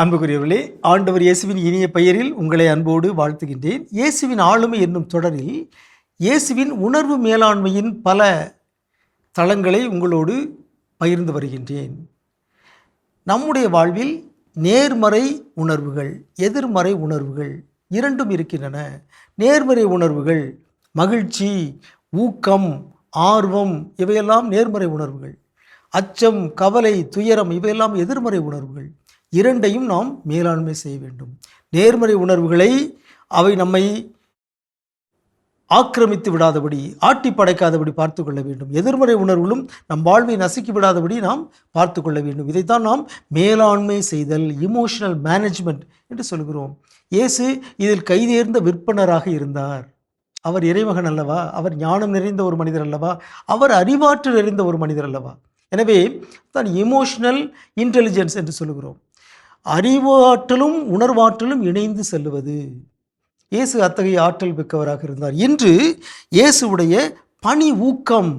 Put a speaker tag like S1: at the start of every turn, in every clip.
S1: அன்புக்குரியவர்களே ஆண்டவர் இயேசுவின் இனிய பெயரில் உங்களை அன்போடு வாழ்த்துகின்றேன். இயேசுவின் ஆளுமை என்னும் தொடரில் இயேசுவின் உணர்வு மேலாண்மையின் பல தளங்களை உங்களோடு பகிர்ந்து வருகின்றேன். நம்முடைய வாழ்வில் நேர்மறை உணர்வுகள் எதிர்மறை உணர்வுகள் இரண்டும் இருக்கின்றன. நேர்மறை உணர்வுகள் மகிழ்ச்சி ஊக்கம் ஆர்வம் இவையெல்லாம் நேர்மறை உணர்வுகள். அச்சம் கவலை துயரம் இவையெல்லாம் எதிர்மறை உணர்வுகள். இரண்டையும் நாம் மேலாண்மை செய்ய வேண்டும். நேர்மறை உணர்வுகளை அவை நம்மை ஆக்கிரமித்து விடாதபடி ஆட்டி படைக்காதபடி பார்த்து கொள்ள வேண்டும். எதிர்மறை உணர்வுகளும் நம் வாழ்வை நசுக்கி விடாதபடி நாம் பார்த்து கொள்ள வேண்டும். இதைத்தான் நாம் மேலாண்மை செய்தல் இமோஷனல் மேனேஜ்மெண்ட் என்று சொல்கிறோம். இயேசு இதில் கைதேர்ந்த விற்பனராக இருந்தார். அவர் இறைமகன் அல்லவா? அவர் ஞானம் நிறைந்த ஒரு மனிதர் அல்லவா? அவர் அறிவாற்றல் நிறைந்த ஒரு மனிதர் அல்லவா? எனவே தான் இமோஷனல் இன்டெலிஜென்ஸ் என்று சொல்கிறோம். அறிவாற்றலும் உணர்வாற்றலும் இணைந்து செல்லுவது. இயேசு அத்தகைய ஆற்றல் மிக்கவராக இருந்தார். இன்று இயேசுவுடைய பணி ஊக்கம்.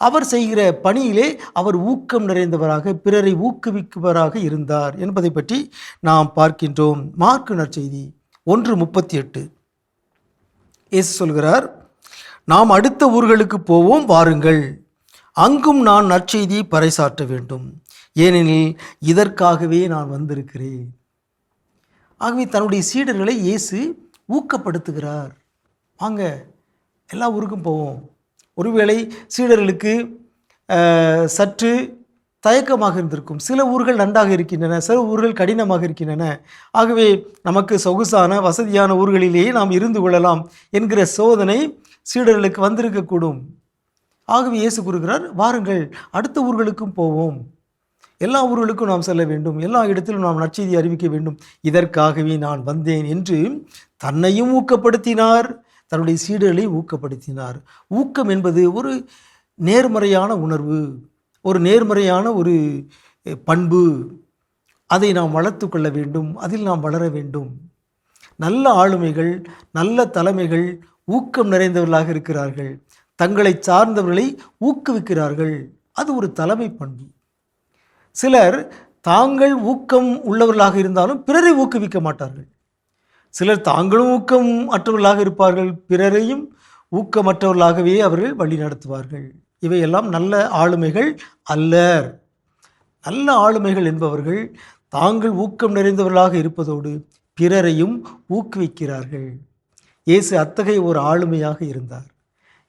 S1: அவர் செய்கிற பணியிலே அவர் ஊக்கம் நிறைந்தவராக பிறரை ஊக்குவிப்பவராக இருந்தார் என்பதை பற்றி நாம் பார்க்கின்றோம். மார்க்கு நற்செய்தி ஒன்று முப்பத்தி எட்டு இயேசு சொல்கிறார் நாம் அடுத்த ஊர்களுக்கு போவோம் வாருங்கள். அங்கும் நான் நற்செய்தியை பறைசாற்ற வேண்டும். ஏனெனில் இதற்காகவே நான் வந்திருக்கிறேன். ஆகவே தன்னுடைய சீடர்களை இயேசு ஊக்கப்படுத்துகிறார். வாங்க எல்லா ஊருக்கும் போவோம். ஒருவேளை சீடர்களுக்கு சற்று தயக்கமாக இருந்திருக்கும். சில ஊர்கள் நன்றாக இருக்கின்றன சில ஊர்கள் கடினமாக இருக்கின்றன. ஆகவே நமக்கு சொகுசான வசதியான ஊர்களிலேயே நாம் இருந்து கொள்ளலாம் என்கிற சோதனை சீடர்களுக்கு வந்திருக்கக்கூடும். ஆகவே இயேசு கூறுகிறார் வாருங்கள் அடுத்த ஊர்களுக்கும் போவோம். எல்லா ஊர்களுக்கும் நாம் செல்ல வேண்டும். எல்லா இடத்திலும் நாம் நற்செய்தி அறிவிக்க வேண்டும். இதற்காகவே நான் வந்தேன் என்று தன்னையும் ஊக்கப்படுத்தினார். தன்னுடைய சீடர்களை ஊக்கப்படுத்தினார். ஊக்கம் என்பது ஒரு நேர்மறையான உணர்வு. ஒரு நேர்மறையான ஒரு பண்பு. அதை நாம் வளர்த்து கொள்ள வேண்டும். அதில் நாம் வளர வேண்டும். நல்ல ஆளுமைகள் நல்ல தலைமைகள் ஊக்கம் நிறைந்தவர்களாக இருக்கிறார்கள். தங்களை சார்ந்தவர்களை ஊக்குவிக்கிறார்கள். அது ஒரு தலைமை பண்பு. சிலர் தாங்கள் ஊக்கம் உள்ளவர்களாக இருந்தாலும் பிறரை ஊக்குவிக்க மாட்டார்கள். சிலர் தாங்களும் ஊக்கம் அற்றவர்களாக இருப்பார்கள் பிறரையும் ஊக்கமற்றவர்களாகவே அவர்கள் வழி நடத்துவார்கள். இவையெல்லாம் நல்ல ஆளுமைகள் அல்லர் நல்ல ஆளுமைகள் என்பவர்கள் தாங்கள் ஊக்கம் நிறைந்தவர்களாக இருப்பதோடு பிறரையும் ஊக்குவிக்கிறார்கள். இயேசு அத்தகைய ஒரு ஆளுமையாக இருந்தார்.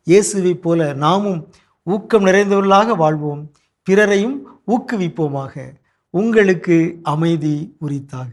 S1: இயேசுவைப் போல நாமும் ஊக்கம் நிறைந்தவர்களாக வாழ்வோம். பிறரையும் ஊக்குவிப்போமாக. உங்களுக்கு அமைதி உரித்தாக